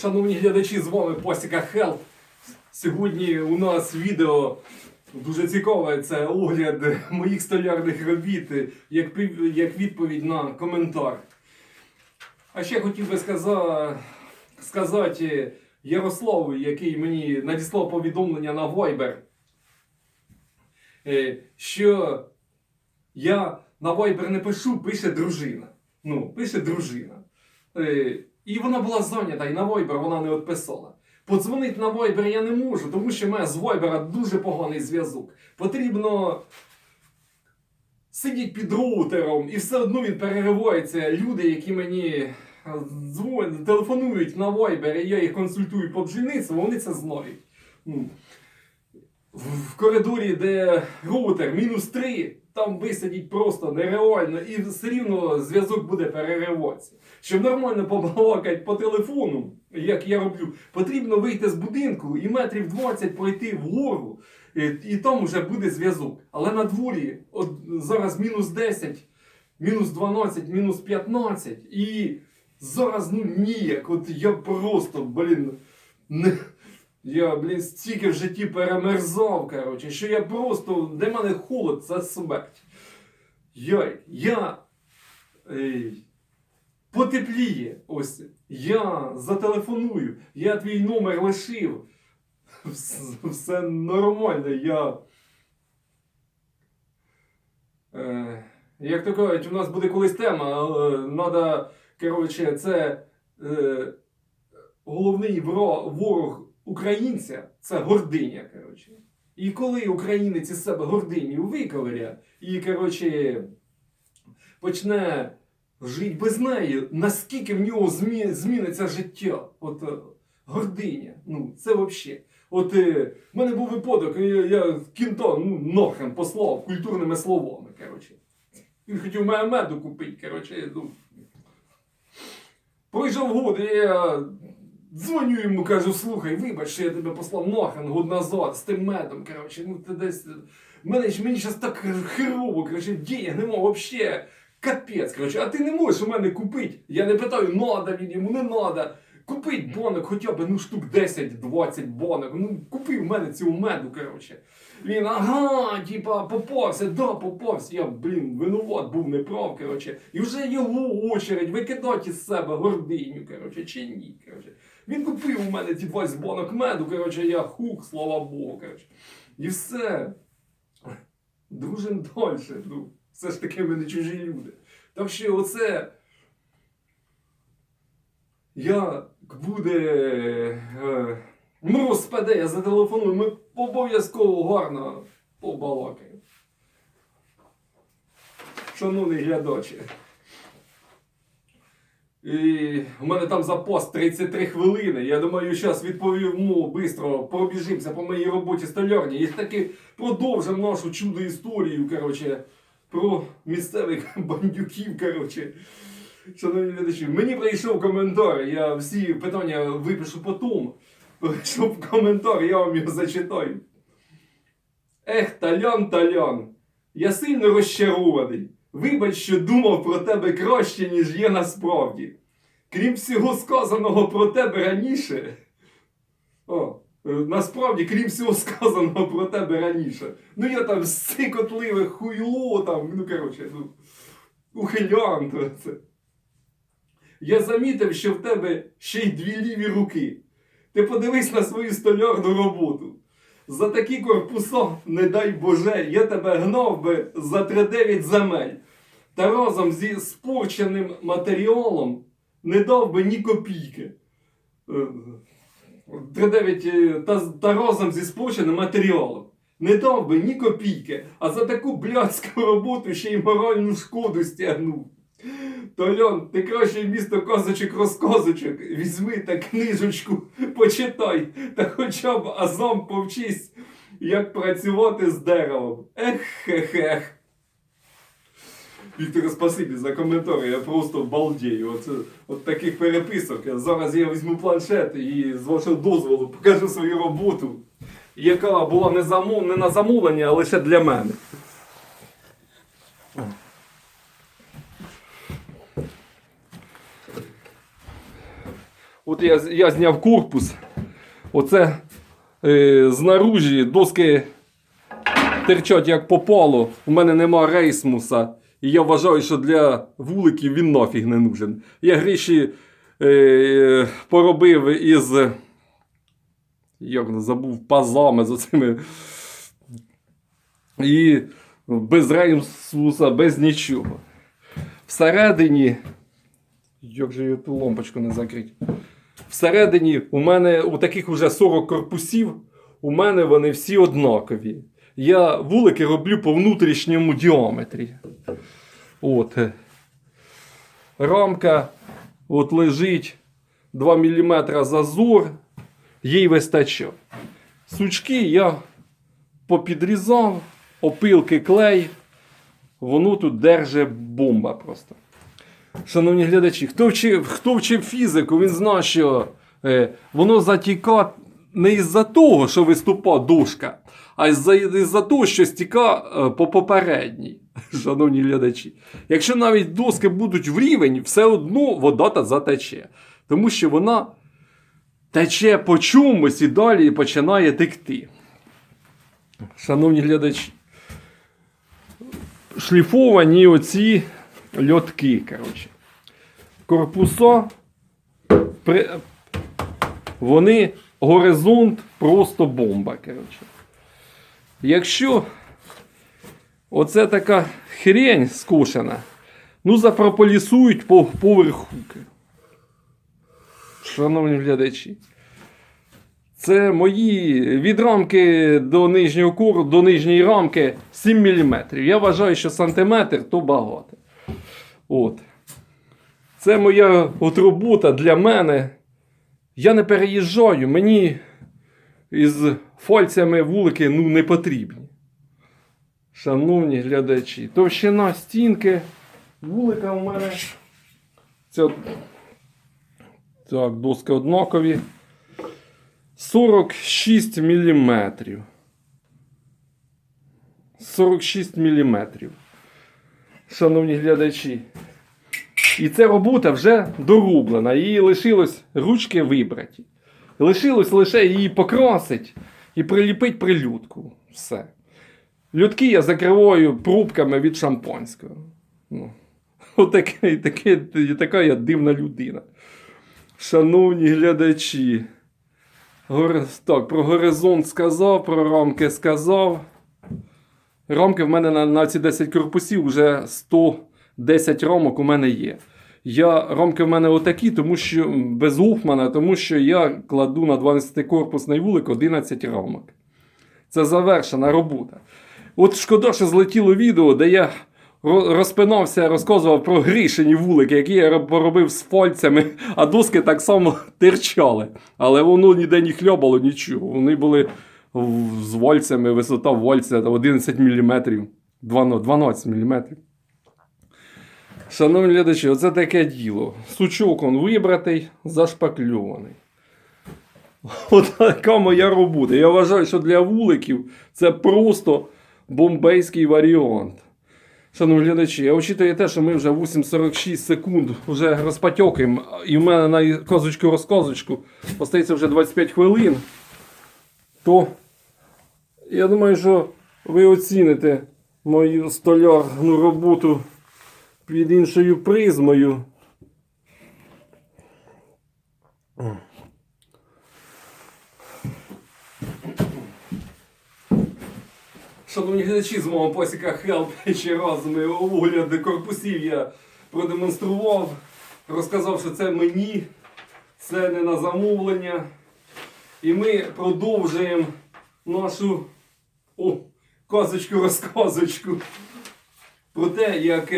Шановні глядачі, з вами Посіка Хелп. Сьогодні у нас відео дуже цікаве. Це огляд моїх столярних робіт, як, відповідь на коментар. А ще хотів би сказа- сказати Ярославу, який мені надіслав повідомлення на Viber, е, що я на Viber не пишу, пише дружина. Ну, пише дружина. І вона була зайнята, і на Вайбер вона не відписала. Подзвонити на Вайбер я не можу, тому що в мене з Вайбера дуже поганий зв'язок. Потрібно сидіти під роутером, і все одно він переривається. Люди, які мені е, дзвонять, телефонують на Viber, і я їх консультую по бджільництву, вони це знають. В коридорі, де роутер мінус 3, там висадіть просто нереально, і все рівно зв'язок буде перериватися. Щоб нормально побалакати по телефону, як я роблю, потрібно вийти з будинку і метрів 20 пройти вгору, і, і там вже буде зв'язок. Але на дворі от зараз мінус 10, мінус 12, мінус 15, і зараз ну ніяк. От я просто, блін, не. Я, блін, стільки в житті перемерзав, коротше, що я просто, для мене холод це смерть. Я, я ей, потепліє, ось, я зателефоную, я твій номер лишив. Все, нормально, я. Е, як то кажуть, у нас буде колись тема, треба, коротше, це е, головний ворог українця це гординя. Коротше. І коли українець із себе гординю виковиря і, коротше, почне жити без неї, наскільки в нього змі... зміниться життя? От е, гординя. Ну, це взагалі. От е, в мене був випадок, я, я кінто ну, нахрен послав культурними словами. Коротше. Він хотів мене меду купити, коротше, ну. Пройшов год, я дзвоню йому, кажу, слухай, вибач, що я тебе послав нахрен год назад з тим медом. Коротше, ну ти десь. Мене, ж- мені зараз так херово, коротше, денег нема вообще. Капець, коротше, а ти не можеш у мене купити. Я не питаю, надо він йому, не надо. Купить банок хоча б ну, штук 10-20 банок. Ну, купи в мене цього меду, коротше. Він, ага, типа, попався, да, попався. Я, блін, винуват був неправ, коротше. І вже його очередь викидати із себе гординю, коротше, чи ні, коротше. Він купив у мене ті 20 банок меду, коротше, я хук, слава Богу, коротше. І все. Дружим далі. Ну, все ж таки ми не чужі люди. Так що оце. Як буде. Е, мороз спаде, я зателефоную, ми обов'язково гарно побалакаємо. Шановний глядачі. І у мене там запас 33 хвилини. Я думаю, зараз відповімо швидко, пробіжимося по моїй роботі столярні. І таки продовжимо нашу чудо історію, коротше, про місцевих бандюків, коротше. Шановні глядачі, мені прийшов коментар, я всі питання випишу потім. Прийшов коментар, я вам його зачитаю. Ех, талян, талян, я сильно розчарований. Вибач, що думав про тебе краще, ніж є насправді. Крім всього сказаного про тебе раніше. О, е, насправді, крім всього сказаного про тебе раніше. Ну я там сикотливе хуйло там, ну коротше, ну, ухилян. Я замітив, що в тебе ще й дві ліві руки. Ти подивись на свою столярну роботу. За такі корпуса, не дай Боже, я тебе гнав би за 3-9 земель. Та разом зі спорченим матеріалом не дав би ні копійки. Е, 3-9 е, та, та разом зі спорченим матеріалом. Не дав би ні копійки, а за таку блядську роботу ще й моральну шкоду стягнув. Толян, ти краще вмісто казочок розказочок візьми та книжечку, почитай, та хоча б азом повчись, як працювати з деревом. Ех, хех, ех. Віктор, спасибі за коментар, я просто балдію. От, от таких переписок. Зараз я візьму планшет і з вашого дозволу покажу свою роботу, яка була не, замов... не на замовлення, а лише для мене. От я, я зняв корпус. Оце е, знаружі доски терчать як попало. У мене нема рейсмуса. І я вважаю, що для вуликів він нафіг не нужен. Я гріші е, поробив із. Як воно забув, пазами з оцими. І без рейсмуса, без нічого. Всередині. Як же я ту лампочку не закрити? Всередині у мене у таких уже 40 корпусів, у мене вони всі однакові. Я вулики роблю по внутрішньому діаметрі. От. Рамка от лежить 2 мм зазор, їй вистачає. Сучки я попідрізав, опилки клей. Воно тут держи бомба просто. Шановні глядачі, хто вчив, хто вчив фізику, він знає, що е, воно затіка не із-за того, що виступа дошка, а із-за, того, що стіка е, по попередній. Шановні глядачі. Якщо навіть доски будуть в рівень, все одно вода та затече. Тому що вона тече по чомусь і далі починає текти. Шановні глядачі. Шліфовані оці льотки, коротше. Корпуса, вони горизонт просто бомба, коротше. Якщо оце така хрень скошена, ну запрополісують по поверхуки. Шановні глядачі. Це мої від рамки до нижнього кору, до нижньої рамки 7 мм. Я вважаю, що сантиметр то багато. От. Це моя от робота для мене. Я не переїжджаю, мені із фальцями вулики ну, не потрібні. Шановні глядачі, товщина стінки, вулика у мене. Це... Так, доски однакові. 46 мм. 46 мм. Шановні глядачі. І ця робота вже дороблена. Її лишилось ручки вибраті. Лишилось лише її покрасить і приліпить прилюдку. Все. Людки я закриваю пробками від шампанського. Ну, отаке, таке, така я дивна людина. Шановні глядачі. Так, про горизонт сказав, про рамки сказав. Рамки в мене на, на ці 10 корпусів вже 110 рамок у мене є. Я, рамки в мене отакі, тому що без Гофмана, тому що я кладу на 12-корпусний вулик 11 рамок. Це завершена робота. От шкода, що злетіло відео, де я ро- розпинався, розказував про грішені вулики, які я роб- поробив з фальцями, а доски так само терчали. Але воно ніде не хльобало нічого. Вони були з вальцями, висота вальця 11 мм, 12 мм. Шановні глядачі, оце таке діло. Сучок он вибратий, зашпакльований. От така моя робота. Я вважаю, що для вуликів це просто бомбейський варіант. Шановні глядачі, я очитую те, що ми вже 8.46 секунд вже розпатьокаємо, і в мене на козочку розказочку остається вже 25 хвилин, то я думаю, що ви оціните мою столярну роботу під іншою призмою. Шановні глядачі з мого посіка Хелп ще раз ми огляд корпусів я продемонстрував, розказав, що це мені, це не на замовлення. І ми продовжуємо нашу казочку-розказочку про те, як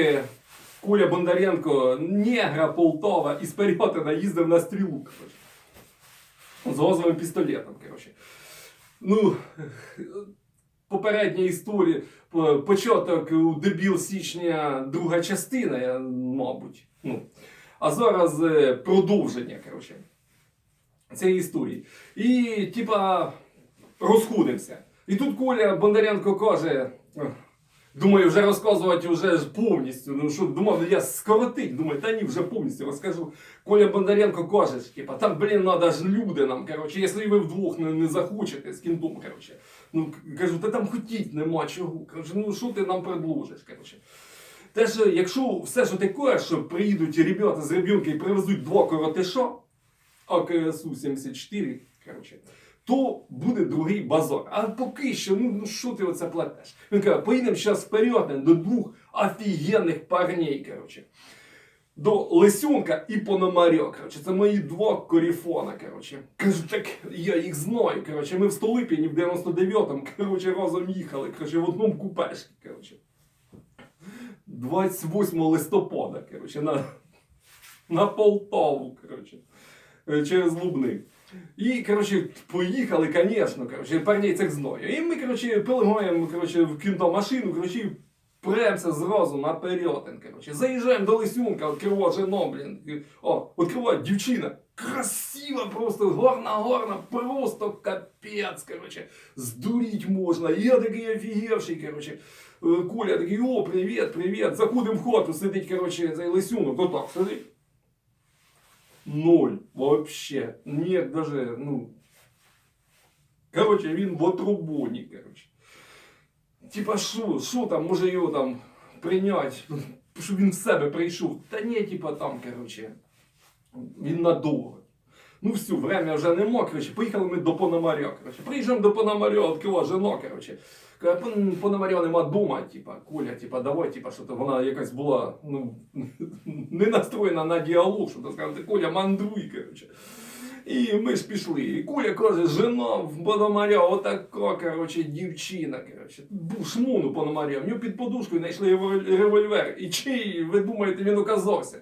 Коля Бондаренко, негра Полтава із Перетина їздив на стрілу. коротше. З газовим пістолетом. Коротше. Ну, попередня історія, початок у дебіл січня, друга частина, мабуть. Ну. А зараз е, продовження, коротше, цієї історії. І, типа, розходимося. І тут Коля Бондаренко каже: Думаю, вже розказувати вже ж повністю. Ну що думав, я скоротить. Думаю, та ні, вже повністю розкажу. Коля Бондаренко каже, ж, типа, там, блін, надо ж люди нам. Короче, якщо ви вдвох не, не захочете з кінтом, короче. Ну, кажу, та там хотіть нема чого. Короче, ну що ти нам предложиш, короче. Те ж, якщо все, що ти кажеш, що приїдуть ребята з Ребюнки і привезуть два коротиша, АКСУ 74, короче, то буде другий базар. А поки що, ну, ну що ти оце платиш? Він каже, поїдемо зараз вперед до двох офігенних парней, короче. До Лисюнка і Пономарьо, короче. Це мої два коріфона, короче. Кажу, так я їх знаю, короче. Ми в Столипіні в 99-му, короче, разом їхали, короче, в одному купешці, короче. 28 листопада, короче, на, на Полтаву, короче, е, через Лубни. І, короче, поїхали, конечно, короче, парней цих знаю. І ми, короче, пилимаємо, короче, в кінто машину, короче, і премся зразу на перетин, короче. Заїжджаємо до Лисюнка, відкриває жена, блін. О, відкриває дівчина. Красива просто, горна, горна, просто капець, короче. Здуріть можна. Я такий офігевший, короче. Е, Коля такий, о, привіт, привіт. Заходимо в хату, сидить, короче, цей Лисюнок, отак сидить. Ноль. Вообще. Нет, даже, ну. Короче, він в отрубоні, короче. Типа, що, що там, може його там прийняти, щоб він в себе прийшов. Та ні, типа там, короче, він надовго. Ну все, время вже нема, короче, поїхали ми до Пономаря, короче. Приїжджаємо до Пономаря, відкрила жена, короче. Каже, «Пон- Пономаря нема дома, типа, Коля, типа, давай, типа, що то вона якась була, ну, не настроєна на діалог, що то сказати, Коля, мандруй, короче. І ми ж пішли. І Коля каже, жена в Пономаря, отака, короче, дівчина, короче. Був шмун Пономаря, в нього під подушкою знайшли револьвер. І чий, ви думаєте, він оказався?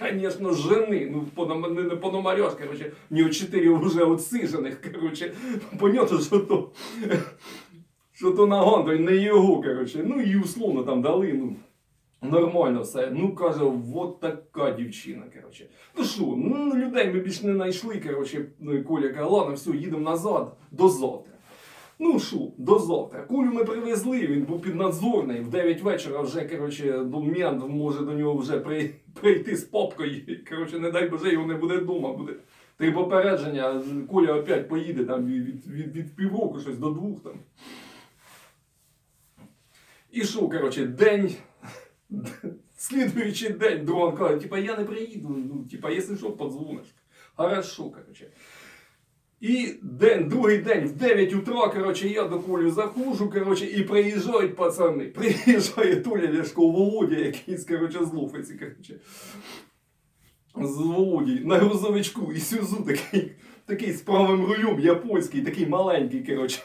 Конечно, жени, ну, не, не Пономаря, ж, короче, в нього чотири вже отсижених, короче. Понятно, що то, що то нагон, то не його, короче. Ну і условно там дали, ну, Нормально все. Ну, каже, от така дівчина, коротше. Ну що, ну людей ми більш не знайшли, коротше, ну, Коля каже, ладно, все, їдемо назад до завтра. Ну що, до завтра. Кулю ми привезли, він був піднадзорний. В 9 вечора вже, коротше, до може до нього вже при, прийти з попкою. Коротше, не дай Боже, його не буде вдома. Буде три попередження, Коля опять поїде там від, від, від, від півроку, щось до двох там. І що, коротше, день. Слідуючий день дрон каже, типа, я не приїду, ну, типа, якщо що, подзвониш. Хорошо, коротше. І день, другий день, в 9 утра, коротше, я до Колі заходжу, коротше, і приїжджають пацани. Приїжджає Толя Ляшко, Володя якийсь, коротше, з Луфиці, коротше. З Володі, на грузовичку, і Сюзу такий, такий з правим рулем, японський, такий маленький, коротше.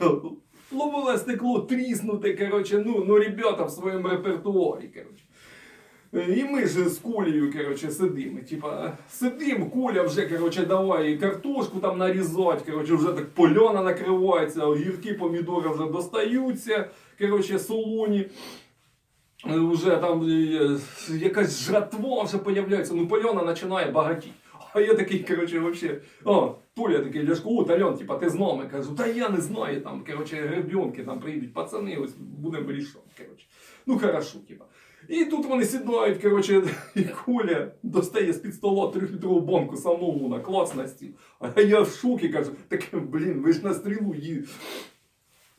Лобове стекло тріснуте, коротше, ну, ну, ребята в своєму репертуарі, коротше. І ми ж з Колею, коротше, сидимо. Типа, сидимо, Коля вже, коротше, давай картошку там нарізати, коротше, вже так польона накривається, огірки, помідори вже достаються, коротше, солоні. Е, Вже там е, якась жратва вже появляється, ну польона починає багатіти. А я такий, коротше, вообще, а, Толя такий, Ляшко, о, Тальон, типа, ти з нами? Кажу, та я не знаю, там, коротше, гребенки, там прийдуть пацани, ось будемо коротше. Ну, хорошо, типа. І тут вони сідають, коротше, і Коля достає з-під стола трьохлітрову банку самогона, клац на стіл. А я в шокі кажу, таке, блін, ви ж на стрілу ї...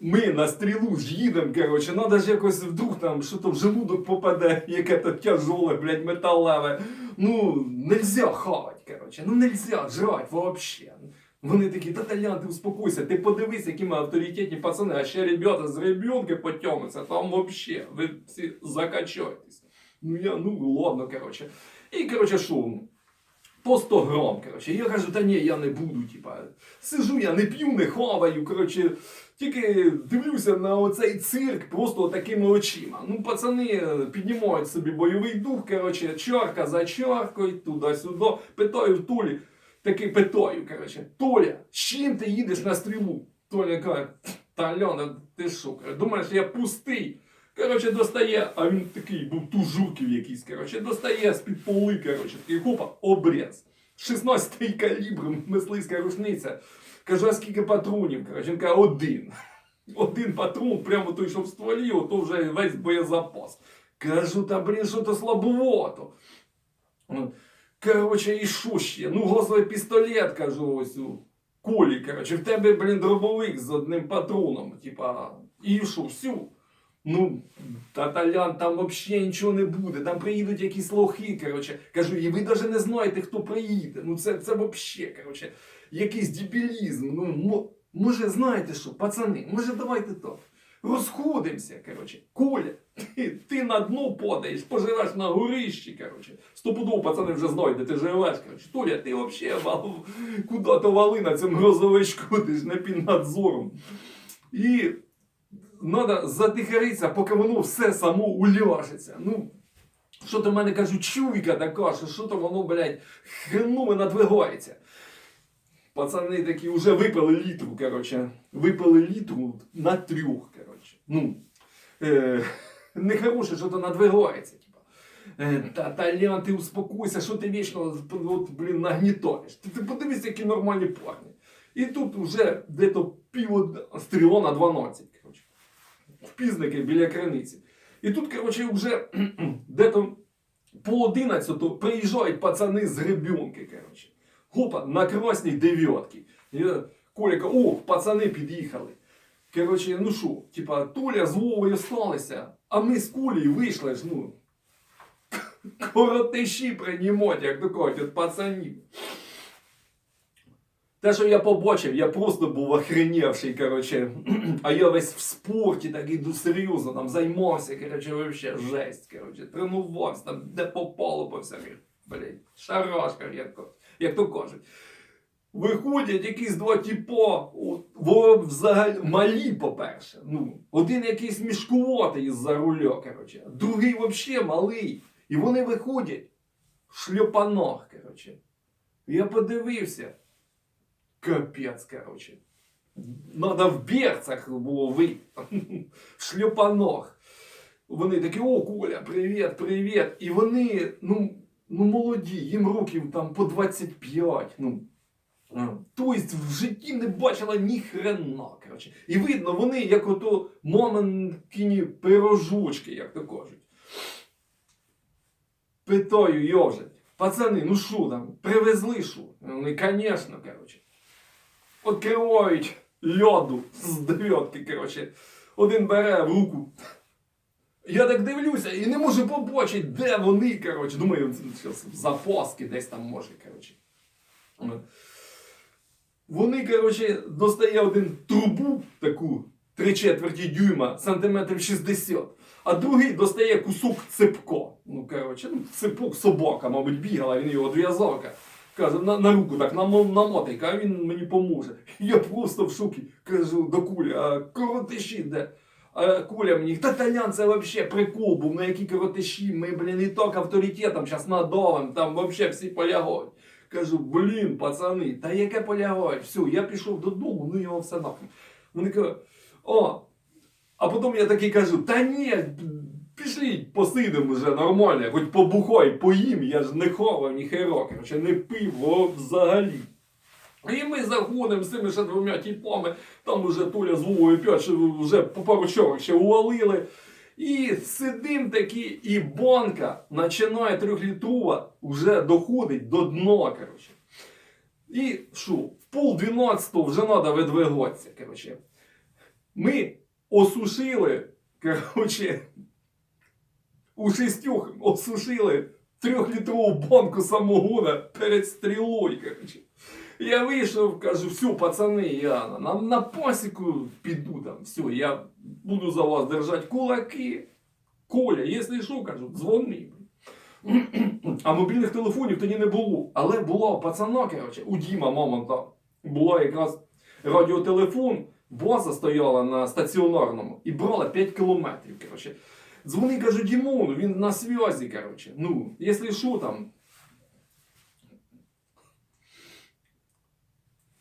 Ми на стрілу ж їдемо, коротше, надо ж якось вдруг там, що то в желудок попаде, яке то тяжоле, блядь, металеве. Ну, нельзя хавать, коротше, ну нельзя жрать вообще. Вони такі, та Толян, ти успокойся, ти подивись, які ми авторитетні пацани, а ще ребята з ребенки потягнуться, там вообще, ви всі закачаєтесь. Ну я, ну ладно, коротше. І, коротше, що? По 100 грам, коротше. Я кажу, та ні, я не буду, типа. Сижу, я не п'ю, не хаваю, коротше. Тільки дивлюся на оцей цирк просто такими очима. Ну, пацани е, піднімають собі бойовий дух, коротше, чарка за чаркою, туди-сюди. Питаю в Толі, таки питаю, коротше, Толя, з чим ти їдеш на стрілу? Толя каже, та Альона, ти що? Думаєш, я пустий. Коротше, достає, а він такий був тужурків якийсь, коротше, достає з-під поли, коротше, такий хопа, обрез. 16 калібр, мисливська рушниця. Кажу, а скільки патронів? Коротше, він каже, один. Один патрон, прямо той, що в стволі, ото вже весь боєзапас. Кажу, та блін, що то слабовато. Короче, і що ще? Ну, газовий пістолет, кажу, ось у кулі, короче, в тебе, блін, дробовик з одним патроном, типа, і що, всю. Ну, таталян, там вообще нічого не буде, там приїдуть якісь лохи, короче. Кажу, і ви навіть не знаєте, хто приїде. Ну, це, це вообще, короче, якийсь дебілізм. Ну, може, знаєте що, пацани, може, давайте так. Розходимося, короче. Коля, ти, ти на дно подаєш, поживеш на горищі, короче. Стопудово пацани вже знають, де ти живеш, короче. Толя, ти вообще вал... куди-то вали на цьому грозовичку, ти ж не під надзором. І треба затихаритися, поки воно все само уляжеться. Ну, що то в мене кажуть, чуйка така, що що то воно, блядь, хреново надвигається. Пацани такі вже випили літру, короче. Випили літру на трьох. Ну, е, нехороше, що то надвигається. Е, та, Талян, ти успокойся, що ти вічно от, блін, нагнітаєш. Ти, ти подивись, які нормальні парні. І тут вже дето пів стріло на 12, короче. Впізники біля криниці. І тут, короче, вже дето по 11 приїжджають пацани з гребенки, короче. Гопа, на красній дев'ятки. Я, Коля каже, о, пацани під'їхали. Короче, ну що, типа, Толя з Вовою сталися, а ми з Колею вийшли ж, ну. Коротиші приймати, як то кажуть, пацанів. Те, що я побачив, я просто був охреневший, короче. А я весь в спорті так іду серйозно, там займався, короче, вообще жесть, короче. Тренувався, там де попало по всяких, блядь, то- як то кажуть. Виходять якісь два во взагалі малі, по-перше. Ну, один якийсь мішкуватий із-за руля, короче. Другий взагалі малий. І вони виходять шльопанах, короче. Я подивився. Капець, короче. Надо в берцах було вийти. Шльопанах. Вони такі, о, Коля, привіт, привіт. І вони, ну, ну молоді, їм років там по 25. Ну, а, Тобто в житті не бачила ні хрена. Короче. І видно, вони як ото мамонкині пирожочки, як то кажуть. Питаю йожить. Пацани, ну що там, привезли що? Вони, звісно, короче. Откривають льоду з дев'ятки, короче. Один бере в руку. Я так дивлюся і не можу побачити, де вони, короче. Думаю, це запаски десь там може, короче. Вони, короче, достає один трубу таку три четверті дюйма, сантиметрів 60, а другий достає кусок цепко. Ну, короче, ну, цепок собака, мабуть, бігала, він його одв'язав. ка- Каже, на, на руку так намо- намотай, а він мені поможе. Я просто в шокі кажу до кулі, а коротиші де? А Куля мені, та це вообще прикол був, на які коротиші, ми, блін, і так авторитетом зараз надавим, там вообще всі полягають. Кажу, блін, пацани, та яке полягають? Все, я пішов додому, ну його все нахуй. Вони кажуть, о, а потім я такий кажу, та ні, пішліть, посидимо вже нормально, хоч побухай, поїм, я ж не ховав ні хера, короче, не пив о, взагалі. І ми заходимо з цими ще двома тіпами, там уже Толя з Вовою п'ять, вже по пару чорок ще увалили. І сидим такі, і банка починає трьохлітрова, вже доходить до дна, короче. І що, в пол дванадцятого вже треба видвигатися, короче. Ми осушили, короче, у шістьох осушили трьохлітрову банку самогона перед стрілою, короче. Я вийшов, кажу, все, пацани, я на, на пасіку піду там, все, я буду за вас держати кулаки. Коля, якщо що, кажу, дзвони. А мобільних телефонів тоді не було. Але була у пацана, короче, у Діма Мамонта, була якраз радіотелефон, база стояла на стаціонарному і брала 5 кілометрів. Короче. Дзвони, кажу, Дімону, він на зв'язі, короче. Ну, якщо що там,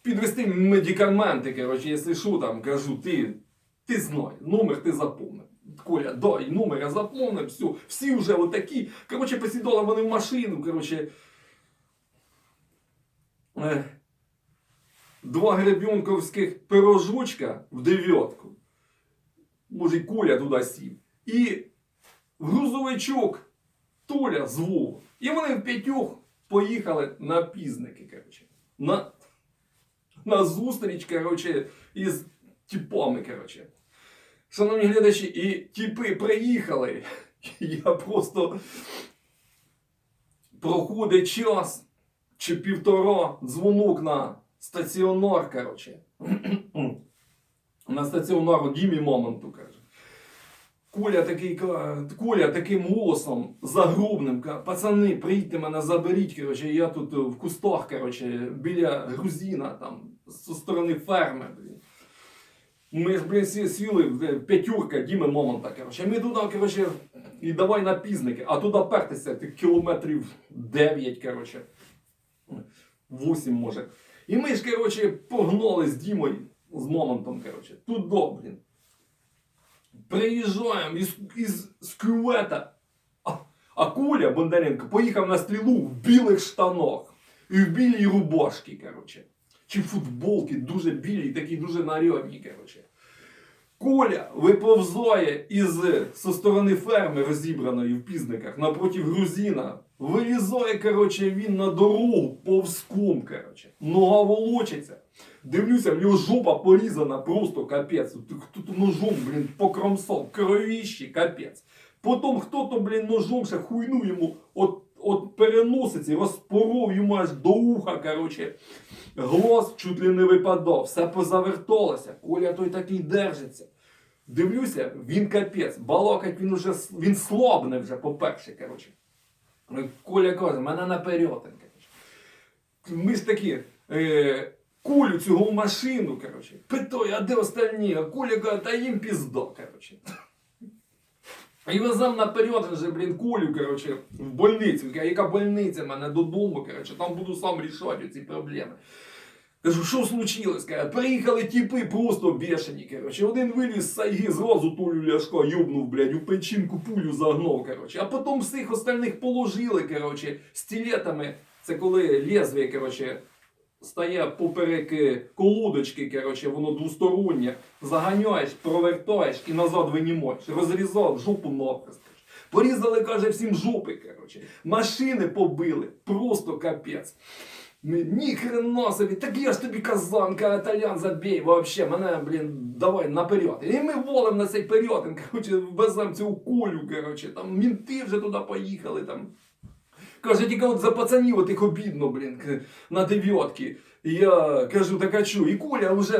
підвести медикаменти, короче, якщо що там, кажу, ти, ти знай, номер ти запомни. Коля, дай номер, я запомнив, все, всі вже отакі. Короче, посідали вони в машину, короче. Е, Два гребенковських пирожочка в дев'ятку. може, Коля туди сів. І грузовичок Толя з Вовою. І вони в п'ятьох поїхали на пізники, коротше. На, на зустріч, коротше, із типами, коротше. Шановні глядачі, і типи приїхали. Я просто проходить час чи півтора дзвонок на стаціонар, коротше. на стаціонару Дімі Моменту, каже. Коля такий, Коля таким голосом загробним, каже, пацани, приїдьте мене заберіть, коротше, я тут е, в кустах, коротше, біля грузина, там, зі сторони ферми. Ми ж, блін, сіли в п'ятюрка Діми Момента, коротше. Ми туди, коротше, і давай на пізники, а туди пертися кілометрів 9, коротше. 8 може. І ми ж, коротше, погнали з Дімою, з Моментом, коротше. Туди, блін. Приїжджаємо із, із, з кювета. А, а Коля Бондаренко поїхав на стрілу в білих штанах і в білій рубашці, коротше. Чи футболки дуже білі, такі дуже нарядні, коротше. Коля виповзає із зі сторони ферми розібраної в пізниках напроти грузина. Вилізає, коротше, він на дорогу повзком, коротше. Нога волочиться. Дивлюся, в нього жопа порізана, просто капець. Хто-то ножом, блін, покромсав, кровіщі, капець. Потім хто-то, блін, ножом ще хуйну йому от, от переносиці, розпоров йому аж до уха, коротше. Глос чуть ли не випадав, все позаверталося. Коля той такий держиться. Дивлюся, він капець, балакать він уже він слабне вже, по-перше, коротше. Коля каже, мене наперед. Ми ж такі, е, Колю цього в машину, коротше. Питаю, а де остальні? А Коля каже, та їм пізда, коротше. І везем наперед вже, блін, Колю, коротше, в больницю. Яка больниця мене додому, коротше, там буду сам рішати ці проблеми. Кажу, що случилось? Каже, приїхали тіпи просто бешені, коротше. Один виліз з сайги, зразу Толю Ляшка йобнув, блядь, у печінку пулю загнав, коротше. А потім всіх остальних положили, коротше, стилетами. Це коли лезвие, коротше, стає поперек е, колодочки, коротше, воно двостороннє. Заганяєш, провертаєш і назад винімаєш. Розрізав жопу навхрест. Порізали, каже, всім жопи, коротше. Машини побили. Просто капець. Ні хрена собі, так я ж тобі казав, каже, Толян, забій, вообще, мене, блін, давай наперед. І ми волим на цей період, коротше, везем цю кулю, коротше, там мінти вже туди поїхали, там. Каже, тільки от за пацанів от їх обідно, блін, на дев'ятки. І я кажу, так а чу, і Коля вже,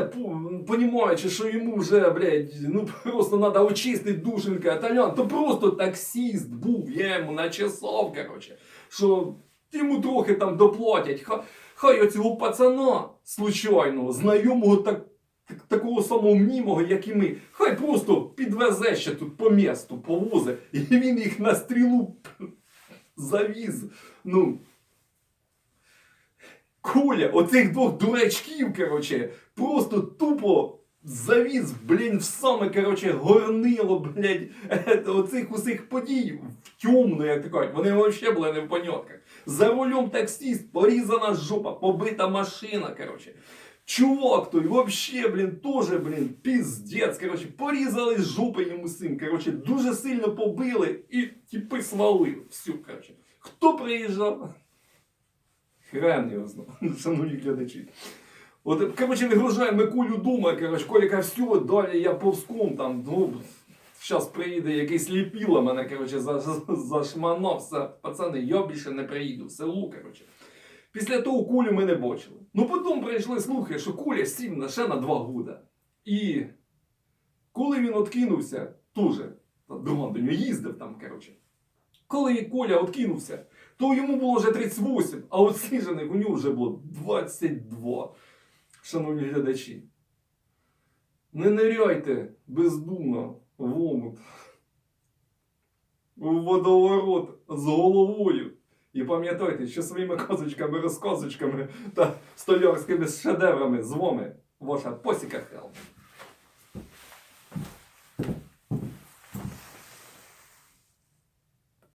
понімаючи, що йому вже, блядь, ну просто треба очистити душенька. Толян, то просто таксіст був, я йому начесав, коротше, що йому трохи там доплатять. Хай, хай оцього пацана случайного, знайомого так- такого самого мнімого, як і ми, хай просто підвезе ще тут по місту, повозе, і він їх на стрілу завіз. Ну. Коля, оцих двох дурачків, короче, просто тупо завіз, блін, в саме, короче, горнило, блядь, оцих усіх подій в тьомну, як то кажуть. Вони взагалі були не в понятках. За рулем таксист, порізана жопа, побита машина, короче. Чувак той вообще, блін, тоже, блін, піздець, короче, порізали жопи йому сим, короче, дуже сильно побили і типи свалили. Всю, короче. Хто приїжджав? Хрен його знав, шановні глядачі. От, короче, вигружає Миколю дума, короче, Коля каже, все, далі я повзком там, ну, зараз приїде якийсь ліпіло мене, короче, за, за, зашманав, все, пацани, я більше не приїду в село, короче. Після того Колю ми не бачили. Ну потім прийшли слухи, що Коля сів на ще на два года. І коли він откинувся, теж, до Лондону їздив там, короче. Коли Коля откинувся, то йому було вже 38, а от Сижаних у нього вже було 22. Шановні глядачі. Не ниряйте бездумно в омут. У водоворот з головою. І пам'ятайте, що своїми козочками, розкозочками та столярськими шедеврами з вами ваша посіка Хелм.